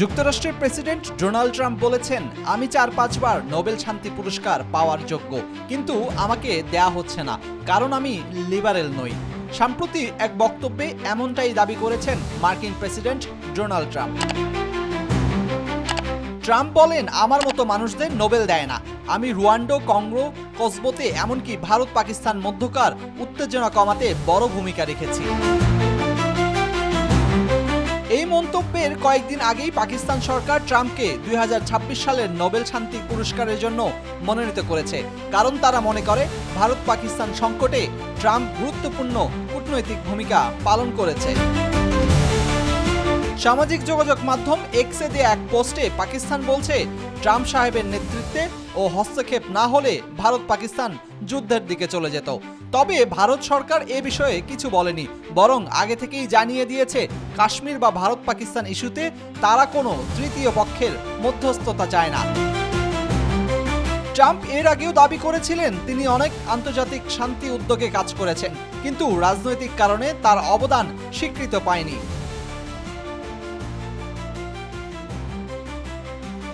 যুক্তরাষ্ট্রের president Donald Trump বলেছেন, আমি চার পাঁচবার নোবেল শান্তি পুরস্কার পাওয়ার যোগ্য, কিন্তু আমাকে দেয়া হচ্ছে না, কারণ আমি লিবারেল নই। সম্প্রতি এক বক্তব্যে এমনটাই দাবি করেছেন মার্কিন প্রেসিডেন্ট ডোনাল্ড ট্রাম্প। ট্রাম্প বলেন, আমার মতো মানুষদের নোবেল দেয় না। আমি রুয়ান্ডো কংগো কসবোতে, এমনকি ভারত, পাকিস্তান মধ্যকার উত্তেজনা কমাতে বড় ভূমিকা রেখেছি। মন্তব্যের কয়েকদিন আগেই পাকিস্তান সরকার ট্রাম্পকে দুই সালের নোবেল শান্তি পুরস্কারের জন্য মনোনীত করেছে। কারণ তারা মনে করে ভারত পাকিস্তান সংকটে ট্রাম্প গুরুত্বপূর্ণ কূটনৈতিক ভূমিকা পালন করেছে। সামাজিক যোগাযোগ মাধ্যম এক্সে দেয়া এক পোস্টে পাকিস্তান বলছে, ট্রাম্প সাহেবের নেতৃত্বে ও হস্তক্ষেপ না হলে ভারত পাকিস্তান যুদ্ধের দিকে চলে যেত। তবে ভারত সরকার এ বিষয়ে কিছু বলেনি, বরং আগে থেকেই জানিয়ে দিয়েছে, কাশ্মীর বা ভারত পাকিস্তান ইস্যুতে তারা কোনো তৃতীয় পক্ষের মধ্যস্থতা চায় না। ট্রাম্প এর আগেও দাবি করেছিলেন, তিনি অনেক আন্তর্জাতিক শান্তি উদ্যোগে কাজ করেছেন, কিন্তু রাজনৈতিক কারণে তার অবদান স্বীকৃত পায়নি।